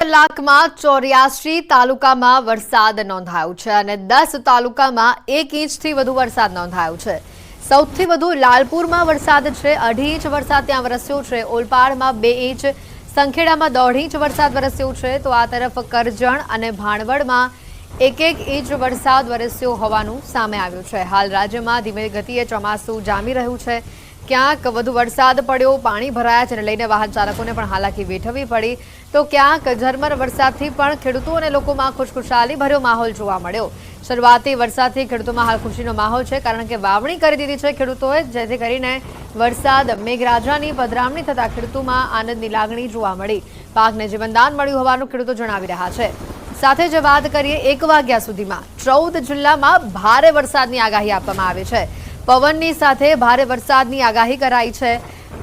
કલાકમાં ચોર્યાસી તાલુકામાં વરસાદ નોંધાયો છે અને દસ તાલુકામાં એક ઇંચથી વધુ વરસાદ નોંધાયો છે. સૌથી વધુ લાલપુરમાં વરસાદ છે, અઢી ઇંચ વરસાદ ત્યાં વરસ્યો છે. ઓલપાડમાં બે ઇંચ, સંખેડામાં દોઢ ઇંચ વરસાદ વરસ્યો છે. તો આ તરફ કરજણ અને ભાણવડમાં એક એક ઇંચ વરસાદ વરસ્યો હોવાનું સામે આવ્યું છે. હાલ રાજ્યમાં ધીમે ગતિએ ચોમાસું જામી રહ્યું છે. ક્યાંક વધુ વરસાદ પડ્યો, પાણી ભરાયા જેને લઈને વાહન ચાલકોને પણ હાલાકી વેઠવી પડી. તો ક્યાંક ઝરમર વરસાદથી પણ ખેડૂતો અને લોકોમાં ખુશખુશાલી ભર્યો માહોલ જોવા મળ્યો. શરૂઆતી વરસાદથી ખેડૂતોમાં હાલ ખુશીનો માહોલ છે, કારણ કે વાવણી કરી દીધી છે ખેડૂતોએ, જેથી કરીને વરસાદ મેઘરાજાની પધરામણી થતાં ખેડૂતોમાં આનંદની લાગણી જોવા મળી. પાકને જીવનદાન મળ્યું હોવાનું ખેડૂતો જણાવી રહ્યા છે. સાથે જ વાત કરીએ, એક વાગ્યા સુધીમાં ચૌદ જિલ્લામાં ભારે વરસાદની આગાહી આપવામાં આવી છે. પવનની સાથે ભારે વરસાદની આગાહી કરાઈ છે.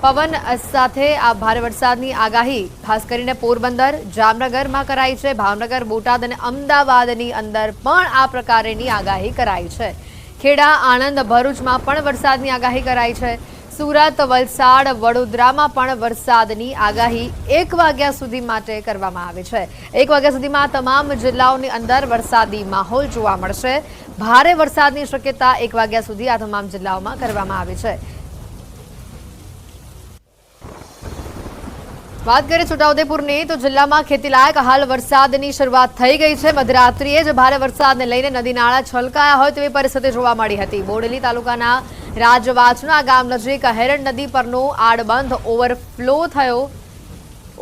પવન સાથે આ ભારે વરસાદની આગાહી, ખાસ કરીને પોરબંદર, જામનગરમાં કરાઈ છે. ભાવનગર, બોટાદ અને અમદાવાદની અંદર પણ આ પ્રકારેની આગાહી કરાઈ છે. ખેડા, આણંદ, ભરૂચમાં પણ વરસાદની આગાહી કરાઈ છે. સુરત, વલસાડ, વડોદરામાં પણ વરસાદની આગાહી એક વાગ્યા સુધી માટે કરવામાં આવી છે. એક વાગ્યા સુધીમાં તમામ જિલ્લાઓની અંદર વરસાદી માહોલ જોવા મળશે. ભારે વરસાદની શક્યતા એક વાગ્યા સુધી આ તમામ જિલ્લાઓમાં કરવામાં આવી છે. વાત કરીએ છોટાઉદેપુરની, તો જિલ્લામાં ખેતીલાયક હાલ વરસાદની શરૂઆત થઈ ગઈ છે. મધરાત્રિએ જ ભારે વરસાદને લઈને નદી નાળા છલકાયા હોય તેવી પરિસ્થિતિ જોવા મળી હતી. બોડેલી તાલુકાના રાજવાચના ગામ નજીક હેરણ નદી પરનો આડબંધ ઓવરફ્લો થયો.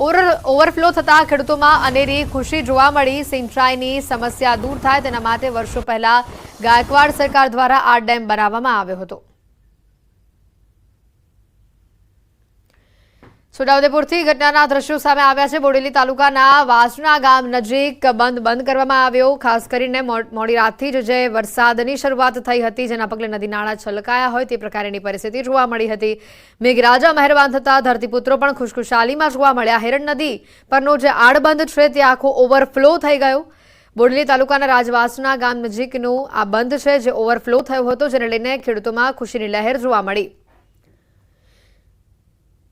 ઓવર ઓવરફ્લો થતાં ખેડૂતોમાં અનેરી ખુશી જોવા મળી. સિંચાઈની સમસ્યા દૂર થાય, તેના માટે વર્ષો પહેલા ગાયકવાડ સરકાર દ્વારા આ ડેમ બનાવવામાં આવ્યો હતો. છોટાઉદેપુરથી ઘટનાના દ્રશ્યો સામે આવ્યા છે. બોડેલી તાલુકાના વાસણા ગામ નજીક બંધ બંધ કરવામાં આવ્યો. ખાસ કરીને મોડી રાતથી જ જે વરસાદની શરૂઆત થઈ હતી, જેના પગલે નદી નાળા છલકાયા હોય તે પ્રકારની પરિસ્થિતિ જોવા મળી હતી. મેઘરાજા મહેરબાન થતા ધરતીપુત્રો પણ ખુશખુશાલીમાં જોવા મળ્યા. હેરણ નદી પરનો જે આડબંધ છે તે આખો ઓવરફ્લો થઈ ગયો. બોડેલી તાલુકાના રાજવાસના ગામ નજીકનું આ બંધ છે, જે ઓવરફ્લો થયો હતો, જેને લઈને ખેડૂતોમાં ખુશીની લહેર જોવા મળી.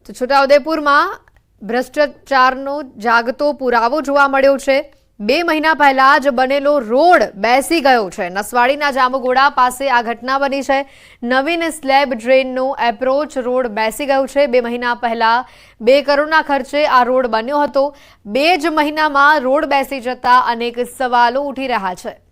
તો છોટાઉદેપુરમાં ભ્રષ્ટાચારનો જાગતો પુરાવો જોવા મળ્યો છે. બે મહિના પહેલા જ બનેલો રોડ બેસી ગયો છે. નસવાડીના જાંબુગોડા પાસે આ ઘટના બની છે. નવીન સ્લેબ ડ્રેનનો એપ્રોચ રોડ બેસી ગયો છે. બે મહિના પહેલા બે કરોડના ખર્ચે આ રોડ બન્યો હતો. બે જ મહિનામાં રોડ બેસી જતા અનેક સવાલો ઉઠી રહ્યા છે.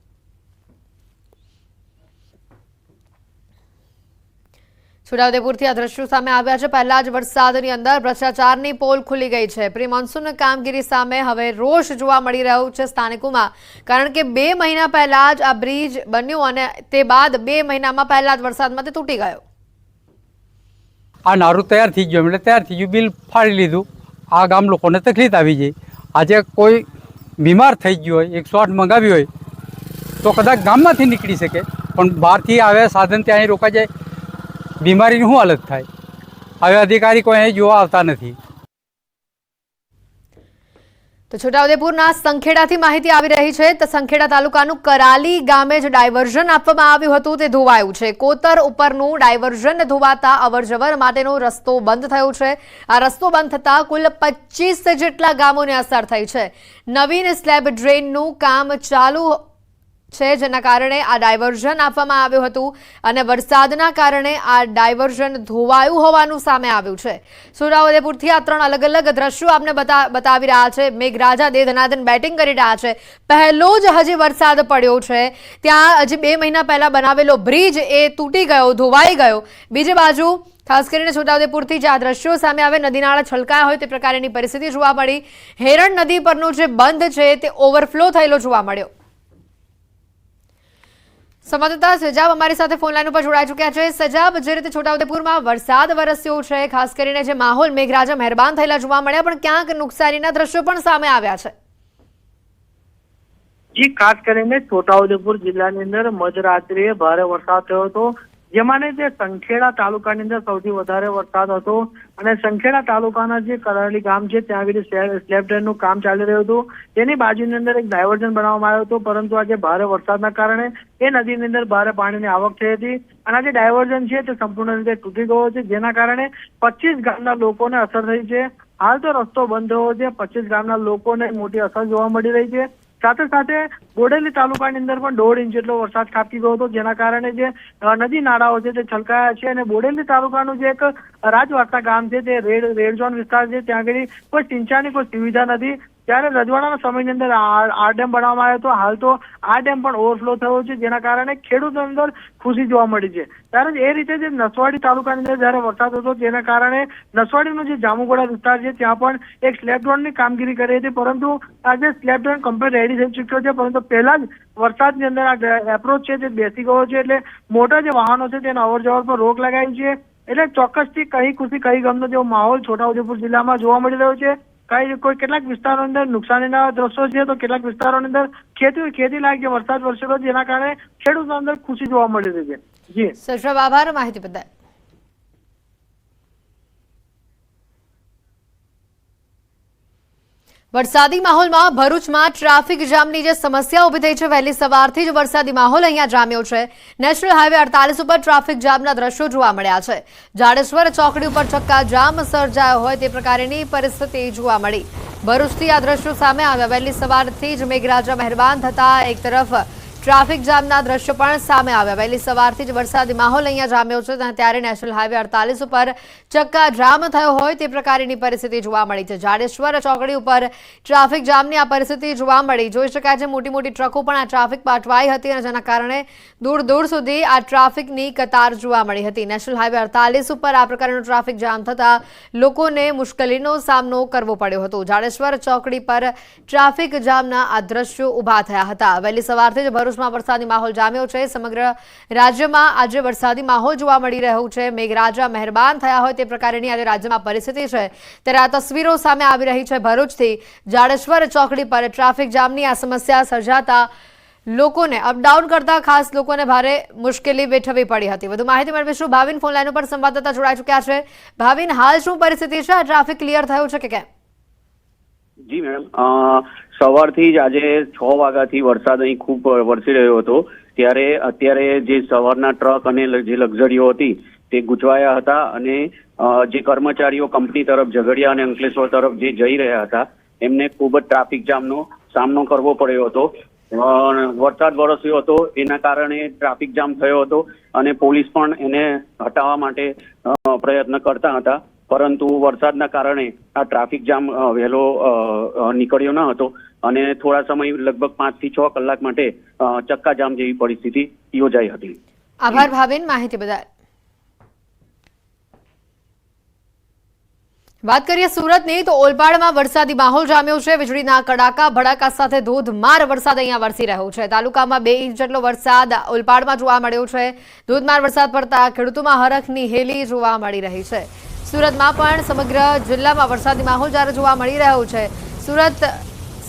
છોટાઉદેપુરથી આ દ્રશ્યો સામે આવ્યા છે. પહેલા જ વરસાદની અંદર ભ્રષ્ટાચારની પોલ ખુલી ગઈ છે. પ્રી મોન્સૂન કામગીરી સામે હવે રોષ જોવા મળી રહ્યો છે સ્થાનિકોમાં. કારણ કે બે મહિના પહેલા જ આ બ્રિજ બન્યું અને તે બાદ બે મહિનામાં પહેલા જ વરસાદમાં તે તૂટી ગયો. આ નારું તૈયાર થઈ ગયું. એટલે તૈયાર થઈ ગયું. બિલ ફાડી લીધું. આ ગામ લોકોને તકલીફ આવી ગઈ. આજે કોઈ બીમાર થઈ ગયું હોય, એકસો આઠ મંગાવી હોય, તો કદાચ ગામમાંથી નીકળી શકે. પણ બહારથી આવે સાધન ત્યાં રોકાઈ જાય. બીમારીની શું હાલત થાય? હવે અધિકારી કોઈ અહીં જોવા આવતા નથી. તો છોટાઉદેપુરના સંખેડાથી માહિતી આવી રહી છે તો સંખેડા તાલુકાનું કરાલી ગામે જ ડાયવર્ઝન આપવામાં આવ્યું હતું. તે ધોવાયું છે. કોતર ઉપરનું ડાયવર્ઝન ધોવાતા અવરજવર માટેનો રસ્તો બંધ થયો છે. આ રસ્તો બંધ થતાં કુલ પચીસ જેટલા ગામોને અસર થઈ છે. નવીન સ્લેબ ડ્રેનનું કામ ચાલુ છે, જેના કારણે આ ડાયવર્ઝન આપવામાં આવ્યું હતું અને વરસાદના કારણે આ ડાયવર્ઝન ધોવાયું હોવાનું સામે આવ્યું છે. સુરાઉદેપુરથી આ ત્રણ અલગ અલગ દ્રશ્યો આપને બતા, બતાવી રહ્યા છે. મેઘરાજા દે ધનાધન બેટિંગ કરી રહ્યા છે. પહેલો જ હજી વરસાદ પડ્યો છે. ત્યાં હજી બે મહિના પહેલા બનાવેલો બ્રિજ એ તૂટી ગયો, ધોવાઈ ગયો. બીજી બાજુ, ખાસ કરીને છોટાઉદેપુરથી જે આ દ્રશ્યો સામે આવે, નદી નાળા છલકાયા હોય તે પ્રકારની પરિસ્થિતિ જોવા મળી. હેરણ નદી પરનો જે બંધ છે, તે ઓવરફ્લો થયેલો જોવા મળ્યો. સંવાદદાતા સજાબ અમારી સાથે ફોન લાઈન ઉપર જોડાઈ ચૂક્યા છે. સજાબ, જે રીતે છોટાઉદેપુરમાં વરસાદ વરસ્યો છે, ખાસ કરીને જે માહોલ મેઘરાજા મહેરબાન થયેલા જોવા મળ્યા, પણ ક્યાંક નુકસાનીના દ્રશ્યો પણ સામે આવ્યા છે. જી, ખાસ કરીને છોટાઉદેપુર જિલ્લાની અંદર મધરાત્રિએ ભારે વરસાદ થયો હતો. જેમાં જે સંખેડા તાલુકાની અંદર સૌથી વધારે વરસાદ હતો અને સંખેડા તાલુકાના જે કરાલી ગામ છે, ત્યાં આગળ સ્લેબ ડ્રેનનું કામ ચાલી રહ્યું હતું. તેની બાજુની અંદર એક ડાયવર્ઝન બનાવવામાં આવ્યો હતો, પરંતુ આજે ભારે વરસાદના કારણે એ નદીની અંદર ભારે પાણીની આવક થઈ હતી. અને આ જે ડાયવર્ઝન છે, તે સંપૂર્ણ રીતે તૂટી ગયો છે, જેના કારણે પચીસ ગામના લોકોને અસર થઈ છે. હાલ તો રસ્તો બંધ થયો છે, પચીસ ગામના લોકોને મોટી અસર જોવા મળી રહી છે. સાથે સાથે બોડેલી તાલુકાની અંદર પણ દોઢ ઇંચ જેટલો વરસાદ ખાબકી ગયો હતો, જેના કારણે જે નદી નાળાઓ છે તે છલકાયા છે અને બોડેલી તાલુકાનું જે એક રાજવાસા ગામ છે તે રેડ રેડ ઝોન વિસ્તાર છે, ત્યાં આગળ કોઈ સિંચાઈની કોઈ સુવિધા નથી. ત્યારે રજવાડાના સમયની અંદર આ ડેમ બનાવવામાં આવ્યો હતો. હાલ તો આ ડેમ પણ ઓવરફ્લો થયો છે, જેના કારણે ખેડૂતો અંદર ખુશી જોવા મળી છે. ત્યારે એ રીતે જે નસવાડી તાલુકાની અંદર જ્યારે વરસાદ હતો તેના કારણે નસવાડીનો જે જામુગોડા વિસ્તાર છે, ત્યાં પણ એક સ્લેબ ડ્રોનની કામગીરી કરી હતી. પરંતુ આજે જે ડ્રોન કમ્પ્લીટ રેડી થઈ ચૂક્યો છે, પરંતુ પહેલા જ વરસાદની અંદર આ એપ્રોચ છે, જે બેસી ગયો છે, એટલે મોટા જે વાહનો છે, તેના અવર પર રોક લગાવી છે. એટલે ચોક્કસથી કઈ ખુશી, કઈ ગમનો જેવો માહોલ છોટાઉદેપુર જિલ્લામાં જોવા મળી રહ્યો છે. કઈ કોઈ કેટલાક વિસ્તારો અંદર નુકસાનીના દ્રશ્યો છે તો કેટલાક વિસ્તારોની અંદર ખેતી ખેતી લાયક જે વરસાદ વરસ્યો હતો જેના કારણે ખેડૂતો અંદર ખુશી જોવા મળી રહી છે. જી. સર આભાર માહિતી બદલ. વરસાદી માહોલમાં ભરૂચમાં ટ્રાફિક જામની જે સમસ્યા ઊભી થઈ છે, વહેલી સવારથી જ વરસાદી માહોલ અહીંયા જામ્યો છે. નેશનલ હાઈવે અડતાલીસ ઉપર ટ્રાફિક જામના દ્રશ્યો જોવા મળ્યા છે. જાડેશ્વર ચોકડી ઉપર ચક્કા જામ સર્જાયો હોય તે પ્રકારની પરિસ્થિતિ જોવા મળી. ભરૂચથી આ દ્રશ્યો સામે આવ્યા. વહેલી સવારથી જ મેઘરાજા મહેરબાન થતા એક તરફ ટ્રાફિક જામના દ્રશ્યો પણ સામે આવ્યા. વહેલી સવારથી જ વરસાદી માહોલ અહીંયા જામ્યો છે ત્યારે નેશનલ હાઈવે અડતાલીસ ઉપર ચક્કા જામ થયો હોય તે પ્રકારની પરિસ્થિતિ જોવા મળી છે. જાડેશ્વર ચોકડી ઉપર ટ્રાફિક જામની આ પરિસ્થિતિ જોવા મળી. જોઈ શકાય છે મોટી મોટી ટ્રકો પણ આ ટ્રાફિક પાટવાઈ હતી અને જેના કારણે દૂર દૂર સુધી આ ટ્રાફિકની કતાર જોવા મળી હતી. નેશનલ હાઈવે અડતાલીસ ઉપર આ પ્રકારનો ટ્રાફિક જામ થતા લોકોને મુશ્કેલીનો સામનો કરવો પડ્યો હતો. જાડેશ્વર ચોકડી પર ટ્રાફિક જામના આ દ્રશ્યો ઊભા થયા હતા. વહેલી સવારથી જ ભરૂચમાં વરસાદી માહોલ જામ્યો છે. સમગ્ર રાજ્યમાં આજે વરસાદી માહોલ જોવા મળી રહ્યો છે. મેઘરાજા મહેરબાન થયા હોય તે પ્રકારની આજે રાજ્યમાં પરિસ્થિતિ છે. ત્યારે આ તસવીરો સામે આવી રહી છે ભરૂચથી. જાડેશ્વર ચોકડી પર ટ્રાફિક જામની આ સમસ્યા સર્જાતા લોકોને અપડાઉન કરતા ખાસ લોકોને ભારે મુશ્કેલી વેઠવી પડી હતી. વધુ માહિતી મેળવીશું. ભાવિન ફોન લાઈન ઉપર સંવાદદાતા જોડાઈ ચૂક્યા છે. ભાવિન, હાલ શું પરિસ્થિતિ છે? ટ્રાફિક ક્લિયર થયું છે કે કેમ? જી મેમ. સવારથી જ આજે છ વાગ્યાથી વરસાદ અહીં ખૂબ વરસી રહ્યો હતો. ત્યારે અત્યારે જે સવારના ટ્રક અને જે લક્ઝરીઓ હતી તે ગૂંચવાયા હતા અને જે કર્મચારીઓ કંપની તરફ ઝઘડિયા અને અંકલેશ્વર તરફ જે જઈ રહ્યા હતા, એમને ખૂબ જ ટ્રાફિક જામનો સામનો કરવો પડ્યો હતો. વરસાદ વરસ્યો હતો, એના કારણે ટ્રાફિક જામ થયો હતો અને પોલીસ પણ એને હટાવવા માટે પ્રયત્ન કરતા હતા. પરંતુ વરસાદના કારણે આ ટ્રાફિક જામ વહેલો નીકળ્યો ન હતો અને થોડા સમય લગભગ પાંચથી છ કલાક માટે અ, ચક્કા જામ જેવી પરિસ્થિતિ યોજાઈ હતી. આભાર ભાવેન માહિતી બદલ. વાત કરીએ સુરતની તો ઓલપાડમાં વરસાદી માહોલ જામ્યો છે. વીજળીના કડાકા ભડાકા સાથે ધોધમાર વરસાદ અહીંયા વરસી રહ્યો છે. તાલુકામાં બે ઇંચ જેટલો વરસાદ ઓલપાડમાં જોવા મળ્યો છે. ધોધમાર વરસાદ પડતા ખેડૂતોમાં હરખની હેલી જોવા મળી રહી છે. સુરતમાં પણ સમગ્ર જિલ્લામાં વરસાદી માહોલ જ્યારે જોવા મળી રહ્યો છે, સુરત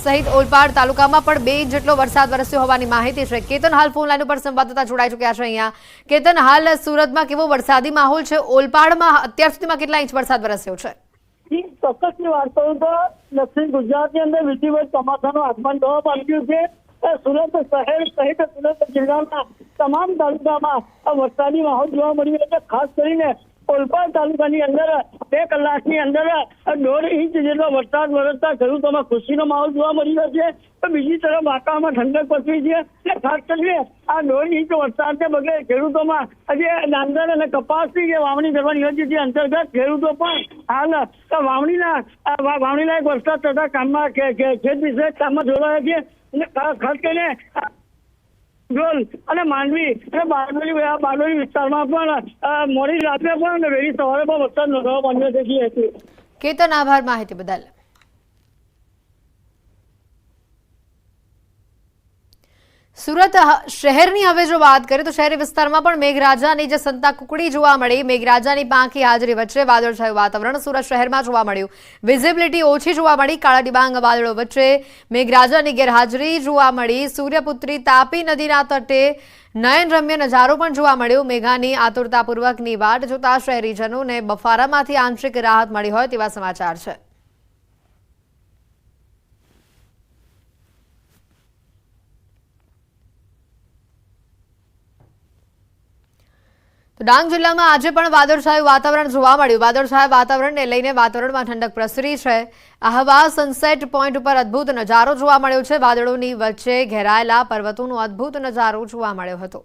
સહિત ઓલપાડ તાલુકામાં પણ બે ઇંચ જેટલો વરસાદ વરસ્યો હોવાની માહિતી છે. કેતન હાલ ફોન લાઈન ઉપર સંવાદદાતા જોડાઈ ચૂક્યા છે અહીંયા. કેતન, હાલ સુરતમાં કેવો વરસાદી માહોલ છે? ઓલપાડમાં અત્યાર સુધીમાં કેટલા ઇંચ વરસાદ વરસ્યો છે? ચોક્કસ ચોક્કસની વાત કરું તો દક્ષિણ ગુજરાતની અંદર વિધિવત ચોમાસાનું આગમન થવા પામ્યું છે. સુરત શહેર સહિત સુરત જિલ્લાના તમામ તાલુકામાં વરસાદી માહોલ જોવા મળી રહ્યો છે. ખાસ કરીને ઓલપાડ તાલુકાની અંદર બે કલાકની અંદર દોઢ ઇંચ જેટલો વરસાદ વરસતા ખેડૂતોમાં ખુશીનો માહોલ જોવા મળી રહ્યો છે. તો બીજી તરફ વાતાવરણમાં ઠંડક પસરી છે. અને ખાસ કરીને આ દોઢ ઇંચ વરસાદને પગલે ખેડૂતોમાં આજે ડાંગર અને કપાસની જે વાવણી કરવાની હતી તે અંતર્ગત ખેડૂતો પણ હાલ વાવણીના વાવણીના લાયક વરસાદ થતા કામમાં ખેત વિષયક કામમાં જોડાયા છે. અને ખાસ કરીને ડોલ અને માંડવી. અને બારડોલી બારડોલી વિસ્તારમાં પણ મોડી રાત્રે પણ વહેલી સવારે પણ વરસાદ નોંધવા પામ્યો છે કેતન, આભાર માહિતી બદલ. સુરત શહેરની હવે જો વાત કરીએ તો શહેરી વિસ્તારમાં પણ મેઘરાજાની જે સંતા કુકડી જોવા મળી, મેઘરાજાની પાંખી હાજરી વચ્ચે વાદળછાયું વાતાવરણ સુરત શહેરમાં જોવા મળ્યું. વિઝિબિલિટી ઓછી જોવા મળી, કાળા ડિબાંગ વાદળો વચ્ચે મેઘરાજાની ગેરહાજરી જોવા મળી, સૂર્યપુત્રી તાપી નદીના તટે નયનરમ્ય નજારો પણ જોવા મળ્યો. મેઘાની આતુરતાપૂર્વકની વાટ જોતા શહેરીજનોને બફારામાંથી આંશિક રાહત મળી હોય તેવા સમાચાર છે. ડાંગ જિલ્લામાં આજે પણ વાદળછાયું વાતાવરણ જોવા મળ્યું. વાદળછાયા વાતાવરણને લઈને વાતાવરણમાં ઠંડક પ્રસરી છે. આહવા સનસેટ પોઈન્ટ ઉપર અદ્ભુત નજારો જોવા મળ્યો છે. વાદળોની વચ્ચે ઘેરાયેલા પર્વતોનો અદ્ભુત નજારો જોવા મળ્યો હતો.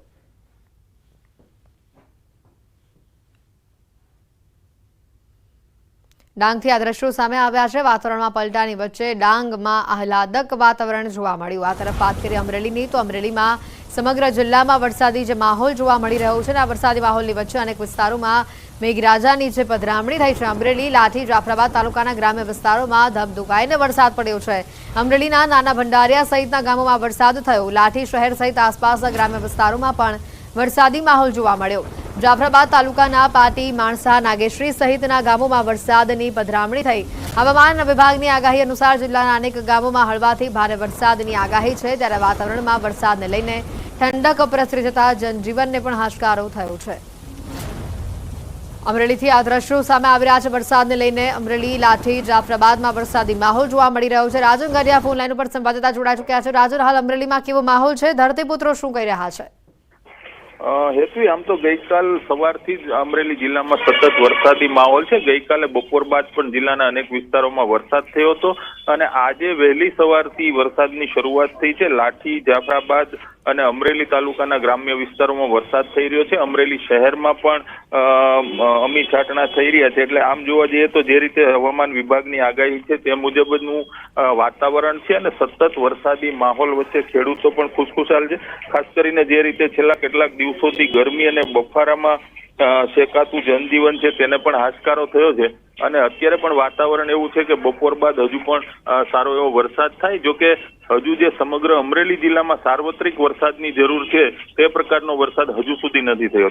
ડાંગથી આ દ્રશ્યો સામે આવ્યા છે. વાતાવરણમાં પલટાની વચ્ચે ડાંગમાં આહલાદક વાતાવરણ જોવા મળ્યું. આ તરફ વાત કરીએ અમરેલીની. તો અમરેલીમાં સમગ્ર જિલ્લામાં વરસાદી જે માહોલ જોવા મળી રહ્યો છે અને આ વરસાદી માહોલની વચ્ચે અનેક વિસ્તારોમાં મેઘરાજાની જે પધરામણી થઈ છે. અમરેલી, લાઠી, જાફરાબાદ તાલુકાના ગ્રામ્ય વિસ્તારોમાં ધમધુકાઈને વરસાદ પડ્યો છે. અમરેલીના નાના ભંડારિયા સહિતના ગામોમાં વરસાદ થયો. લાઠી શહેર સહિત આસપાસના ગ્રામ્ય વિસ્તારોમાં પણ વરસાદી માહોલ જોવા મળ્યો. જાફરાબાદ તાલુકાના પાટી, માણસા, નાગેશ્રી સહિતના ગામોમાં વરસાદની પધરામણી થઈ. હવામાન વિભાગની આગાહી અનુસાર જિલ્લાના અનેક ગામોમાં હળવાથી ભારે વરસાદની આગાહી છે. ત્યારે વાતાવરણમાં વરસાદને લઈને ઠંડક પ્રસરી જતા જનજીવનને પણ હાશકારો થયો છે. અમરેલીથી આ દ્રશ્યો સામે આવી રહ્યા છે. વરસાદને લઈને અમરેલી, લાઠી, જાફરાબાદમાં વરસાદી માહોલ જોવા મળી રહ્યો છે. રાજન ગઢિયા ફોન લાઈન ઉપર સંવાદદાતા જોડાઈ ચૂક્યા છે. રાજન, હાલ અમરેલીમાં કેવો માહોલ છે? ધરતીપુત્રો શું કહી રહ્યા છે? હેતુ આમ તો ગઈકાલ સવારથી જ અમરેલી જિલ્લામાં સતત વરસાદી માહોલ છે. ગઈકાલે બપોર બાદ પણ જિલ્લાના અનેક વિસ્તારોમાં વરસાદ થયો હતો અને આજે વહેલી સવારથી વરસાદની શરૂઆત થઈ છે. લાઠી, જાફરાબાદ અને અમરેલી તાલુકાના ગ્રામ્ય વિસ્તારોમાં વરસાદ થઈ રહ્યો છે. અમરેલી શહેરમાં પણ અમી છાટણા થઈ રહ્યા છે. એટલે આમ જોવા જઈએ તો જે રીતે હવામાન વિભાગની આગાહી છે તે મુજબનું વાતાવરણ છે અને સતત વરસાદી માહોલ વચ્ચે ખેડૂતો પણ ખુશખુશાલ છે. ખાસ કરીને જે રીતે છેલ્લા કેટલાક દિવસોથી ગરમી અને બફારામાં શેકાતું જનજીવન છે તેને પણ હાશકારો થયો છે. અને અત્યારે પણ વાતાવરણ એવું છે કે બપોર બાદ હજુ પણ સારો એવો વરસાદ થાય. જો કે હજુ જે સમગ્ર અમરેલી જિલ્લામાં સાર્વત્રિક વરસાદની જરૂર છે, તે પ્રકારનો વરસાદ હજુ સુધી નથી થયો.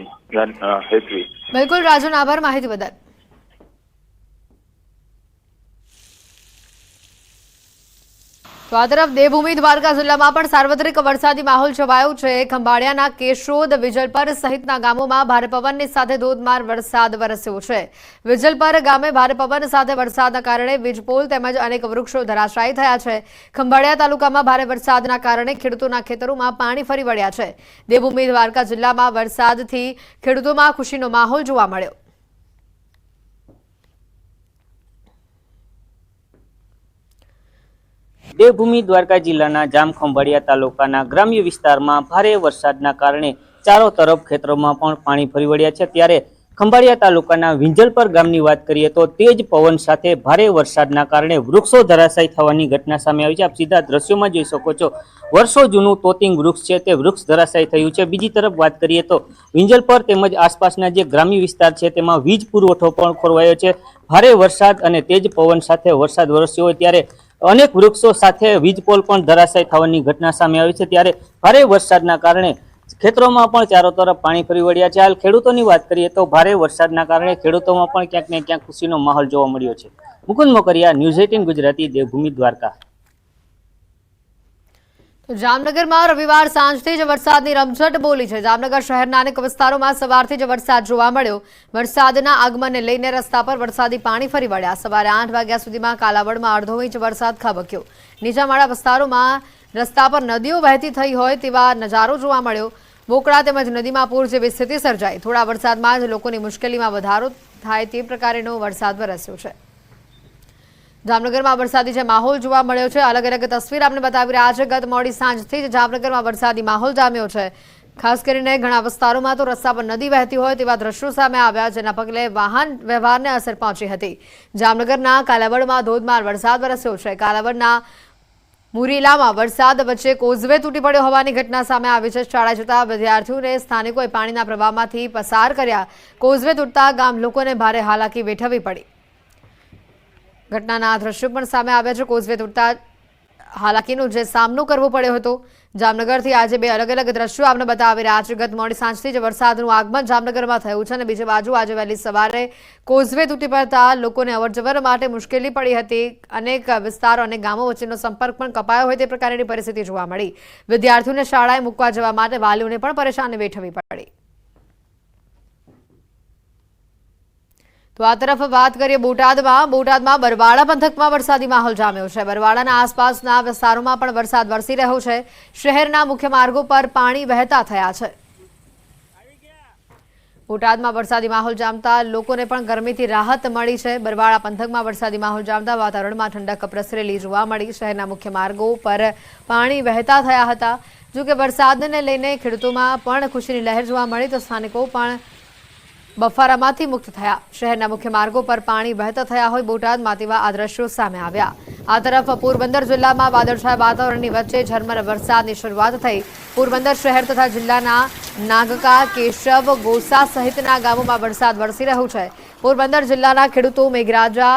હેતવી. બિલકુલ રાજન આભાર. માહિતી બદલ. તો આ તરફ દેવભૂમિ દ્વારકા જિલ્લામાં પણ સાર્વત્રિક વરસાદી માહોલ છવાયો છે. ખંભાળિયાના કેશોદ, વિજલપર સહિતના ગામોમાં ભારે પવનની સાથે ધોધમાર વરસાદ વરસ્યો છે. વિજલપર ગામે ભારે પવન સાથે વરસાદના કારણે વીજપોલ તેમજ અનેક વૃક્ષો ધરાશાયી થયા છે. ખંભાળિયા તાલુકામાં ભારે વરસાદના કારણે ખેડૂતોના ખેતરોમાં પાણી ફરી વળ્યા છે. દેવભૂમિ દ્વારકા જિલ્લામાં વરસાદથી ખેડૂતોમાં ખુશીનો માહોલ જોવા મળ્યો. દેવભૂમિ દ્વારકા જિલ્લાના જામખંભાળિયા તાલુકાના ગ્રામ્ય વિસ્તારમાં ભારે વરસાદના કારણે ચારો તરફ ખેતરોમાં પણ પાણી ફરી વળ્યા છે. ત્યારે ખંભાળિયા તાલુકાના વિંજલપર ગામની વાત કરીએ તો તેજ પવન સાથે ભારે વરસાદના કારણે વૃક્ષો ધરાશાયી થવાની ઘટના સામે આવી છે. આપ સીધા દ્રશ્યોમાં જોઈ શકો છો, વર્ષો જૂનું તોતિંગ વૃક્ષ છે, તે વૃક્ષ ધરાશાયી થયું છે. બીજી તરફ વાત કરીએ તો વિંજલપર તેમજ આસપાસના જે ગ્રામ્ય વિસ્તાર છે, તેમાં વીજ પુરવઠો પણ ખોરવાયો છે. ભારે વરસાદ અને તેજ પવન સાથે વરસાદ વરસ્યો હોય ત્યારે અનેક વૃક્ષો સાથે વીજ પોલ પણ ધરાશાય થવાની ઘટના સામે આવી છે. ત્યારે ભારે વરસાદના કારણે ખેતરોમાં પણ ચારો તરફ પાણી ફરી વળ્યા છે. હાલ ખેડૂતોની વાત કરીએ તો ભારે વરસાદના કારણે ખેડૂતોમાં પણ ક્યાંક ને ક્યાંક ખુશીનો માહોલ જોવા મળ્યો છે. Mukund Mokariya, news eighteen Gujarati, Devbhoomi Dwarka. જામનગરમાં રવિવાર સાંજથી જ વરસાદની રમઝટ બોલી છે. જામનગર શહેરના અનેક વિસ્તારોમાં સવારથી જ વરસાદ જોવા મળ્યો. વરસાદના આગમનને લઈને રસ્તા પર વરસાદી પાણી ફરી વળ્યા. સવારે આઠ વાગ્યા સુધીમાં કાલાવડમાં અડધો ઇંચ વરસાદ ખાબક્યો. નીચાવાળા વિસ્તારોમાં રસ્તા પર નદીઓ વહેતી થઈ હોય તેવા નજારો જોવા મળ્યો. મોકળા તેમજ નદીમાં પૂર જેવી સ્થિતિ સર્જાઈ. થોડા વરસાદમાં જ લોકોની મુશ્કેલીમાં વધારો થાય તે પ્રકારેનો વરસાદ વરસ્યો છે. જામનગરમાં વરસાદી જે માહોલ જોવા મળ્યો છે, અલગ અલગ તસવીર આપણે બતાવી રહ્યા છે. ગત મોડી સાંજથી જ જામનગરમાં વરસાદી માહોલ જામ્યો છે. ખાસ કરીને ઘણા વિસ્તારોમાં તો રસ્તા પર નદી વહેતી હોય તેવા દ્રશ્યો સામે આવ્યા, જેના પગલે વાહન વ્યવહારને અસર પહોંચી હતી. જામનગરના કાલાવડમાં ધોધમાર વરસાદ વરસ્યો છે. કાલાવડના મુરીલામાં વરસાદ વચ્ચે કોઝવે તૂટી પડ્યો હોવાની ઘટના સામે આવી છે. શાળા જતા વિદ્યાર્થીઓને સ્થાનિકોએ પાણીના પ્રવાહમાંથી પસાર કર્યા. કોઝવે તૂટતા ગામ લોકોને ભારે હાલાકી વેઠવવી પડી. ઘટનાના દ્રશ્યો પણ સામે આવ્યા છે. કોઝવે તૂટતા હાલાકીનો જે સામનો કરવો પડ્યો હતો, જામનગરથી આજે બે અલગ અલગ દ્રશ્યો આપણે બતાવી રહ્યા છે. ગત મોડી સાંજથી જ વરસાદનું આગમન જામનગરમાં થયું છે અને બીજી બાજુ આજે વહેલી સવારે કોઝવે તૂટી પડતા લોકોને અવરજવર માટે મુશ્કેલી પડી હતી. અનેક વિસ્તારો અને ગામો વચ્ચેનો સંપર્ક પણ કપાયો હોય તે પ્રકારની પરિસ્થિતિ જોવા મળી. વિદ્યાર્થીઓને શાળાએ મૂકવા જવા માટે વાલીઓને પણ પરેશાની વેઠવી પડી. તો આ તરફ વાત કરીએ બોટાદમાં. બોટાદમાં બરવાડા પંથકમાં વરસાદી માહોલ જામ્યો છે. બરવાડાના આસપાસના વિસ્તારોમાં પણ વરસાદ વરસી રહ્યો છે. શહેરના મુખ્ય માર્ગો પર પાણી વહેતા થયા છે. બોટાદમાં વરસાદી માહોલ જામતા લોકોને પણ ગરમીથી રાહત મળી છે. બરવાળા પંથકમાં વરસાદી માહોલ જામતા વાતાવરણમાં ઠંડક પ્રસરેલી જોવા મળી. શહેરના મુખ્ય માર્ગો પર પાણી વહેતા થયા હતા. જો કે વરસાદને લઈને ખેડૂતોમાં પણ ખુશીની લહેર જોવા મળી. તો સ્થાનિકો પણ બફારામાંથી મુક્ત થયા. શહેરના મુખ્ય માર્ગો પર પાણી વહેતા થયા હોય બોટાદમાં તેવા આ દ્રશ્યો સામે આવ્યા. આ તરફ પોરબંદર જિલ્લામાં વાદળછાયા વાતાવરણની વચ્ચે ઝરમર વરસાદની શરૂઆત થઈ. પોરબંદર શહેર તથા જિલ્લાના નાગકા, કેશવ, ગોસા સહિતના ગામોમાં વરસાદ વરસી રહ્યો છે. પોરબંદર જિલ્લાના ખેડૂતો, મેઘરાજા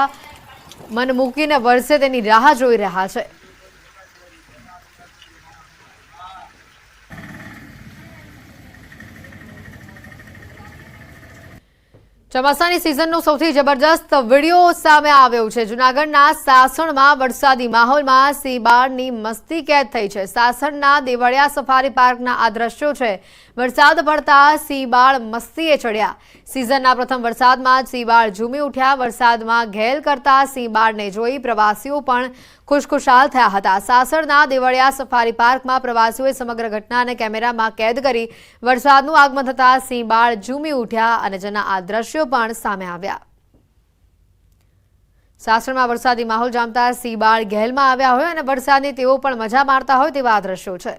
મન મૂકીને વરસે તેની રાહ જોઈ રહ્યા છે. ચોમાસાની સિઝનનો સૌથી જબરજસ્ત વીડિયો સામે આવ્યો છે. જુનાગઢના સાસણમાં વરસાદી માહોલમાં સિંહબાળની મસ્તી કેદ થઈ છે. સાસણના દેવળિયા સફારી પાર્કના આ દ્રશ્યો છે વરસાદ પડતા સિંહબાળ મસ્તીએ ચડ્યા. સિઝનના પ્રથમ વરસાદમાં જ સિંહબાળ ઝૂમી ઉઠ્યા. વરસાદમાં ઘેલ કરતા સિંહબાળને જોઈ પ્રવાસીઓ પણ ખુશખુશાલ થયા હતા. સાસણના દેવળિયા સફારી પાર્કમાં પ્રવાસીઓએ સમગ્ર ઘટનાને કેમેરામાં કેદ કરી વરસાદનું આગમન થતાં સિંહબાળ ઝૂમી ઉઠ્યા અને જેના આ દ્રશ્યો પણ સામે આવ્યા. સાસણમાં વરસાદી માહોલ જામતા સિંહબાળ ઘેલમાં આવ્યા હોય અને વરસાદની તેઓ પણ મજા મારતા હોય તેવા આ દ્રશ્યો છે.